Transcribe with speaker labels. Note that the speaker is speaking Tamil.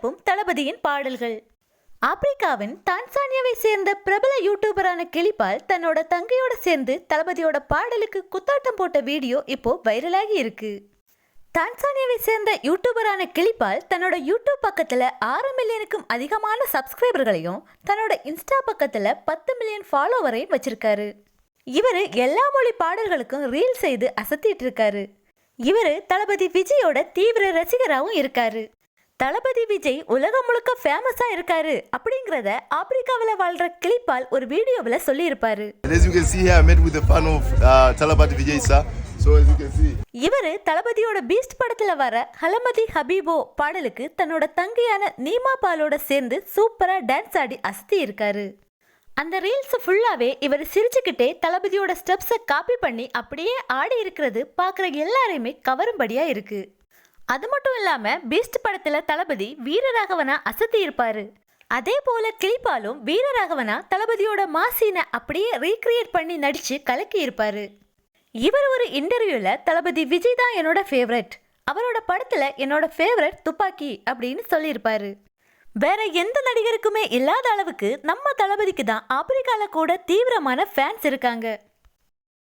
Speaker 1: தளபதியின் பாடல்கள். ஆப்பிரிக்காவின் தான்சானியாவை சேர்ந்த பிரபல யூடியூபரான கிளிபால் தன்னோட தங்கையோட சேர்ந்து தளபதியோட பாடலுக்கு குத்தாட்டம் போட்ட வீடியோ இப்போ வைரலாகி இருக்கு. தான்சானியாவை சேர்ந்த யூடியூபரான கிளிபால் தன்னோட யூடியூப் பக்கத்தில் ஆறு மில்லியனுக்கும் அதிகமான சப்ஸ்கிரைபர்களையும் தன்னோட இன்ஸ்டா பக்கத்தில் பத்து மில்லியன் ஃபாலோவரையும் வச்சிருக்காரு. இவர் எல்லா மொழி பாடல்களுக்கும் ரீல் செய்து அசத்திட்டு இருக்காரு. இவர் தளபதி விஜயோட தீவிர ரசிகராகவும் இருக்காரு. தளபதி விஜய் உலகம் முழுக்க ஃபேமஸா இருக்காரு அப்படிங்கிறத ஆப்பிரிக்காவில் வாழ்ற கிளிப்பால் ஒரு வீடியோவில் சொல்லியிருப்பாரு.
Speaker 2: And as you can see here, I met with a fan of uh, Talabati Vijay sir. So as you can see,
Speaker 1: இவர் தளபதியோட பீஸ்ட் படத்துல வர ஹலமதி ஹபீபோ பாடலுக்கு தன்னோட தங்கையான நீமா பாலோட சேர்ந்து சூப்பரா டான்ஸ் ஆடி அசத்தி இருக்காரு. அந்த ரீல்ஸ் ஃபுல்லாவே இவர் சிரிச்சுக்கிட்டே தளபதியோட ஸ்டெப்ஸை காப்பி பண்ணி அப்படியே ஆடி இருக்கிறது பார்க்குற எல்லாரையுமே கவரும்படியா இருக்கு. அது மட்டும் இல்லாம பீஸ்ட் படத்துல தளபதி வீரராகவனா அசத்தி இருப்பாரு. அதே போல கிளிப்பாலும் வீரராகவனா தளபதியோட மாசீனை அப்படியே ரீக்ரியேட் பண்ணி நடிச்சு கலக்கி இருப்பாரு. இவர் ஒரு இன்டர்வியூல தளபதி விஜய் தான் என்னோட ஃபேவரட் அவரோட படத்துல என்னோட ஃபேவரட் துப்பாக்கி அப்படின்னு சொல்லியிருப்பாரு. வேற எந்த நடிகருக்குமே இல்லாத அளவுக்கு நம்ம தளபதிக்கு தான் ஆப்பிரிக்கால கூட தீவிரமான ஃபேன்ஸ் இருக்காங்க.